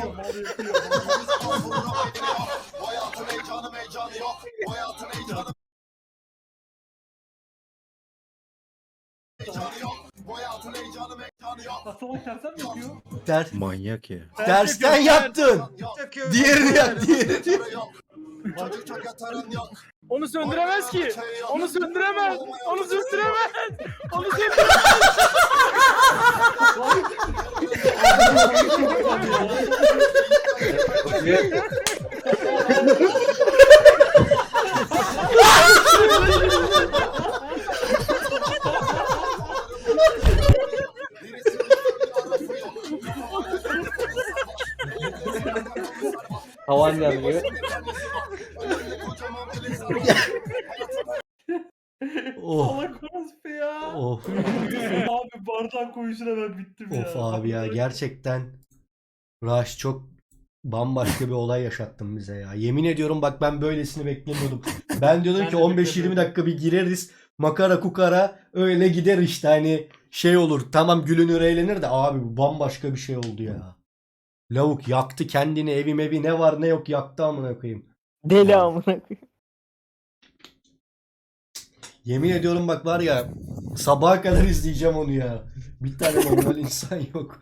olsun. Hayatın heyecanı meyecanı yok. Hayatın heyecanı heyecanı yok. Hayatın heyecanı yok. Tersen mi yapıyor? Ters, Manyak ya. tersten yattın. Yok. Diğerini yak, diğerini. Çocuk çok yatarın yok. Onu söndüremez ki. Onu söndüremez. Onu söndüremez. Onu söndüremez. Havan gelmiyor. Oh, orospu ya. of, Abi bardak koyuşuna ben bittim ya. of abi ya gerçekten Rush çok bambaşka bir olay yaşattın bize ya. Yemin ediyorum bak ben böylesini beklemiyordum. Ben diyordum Ben ki de 15-20 beklemiyordum. dakika bir gireriz. Makara kukara öyle gider işte hani şey olur. Tamam gülünür eğlenir de abi bu bambaşka bir şey oldu ya. Lavuk yaktı kendini evim evi ne var ne yok yaktı amına koyayım. Deli amına koyayım. Yemin ediyorum bak var ya sabaha kadar izleyeceğim onu ya. Bir tane normal insan yok.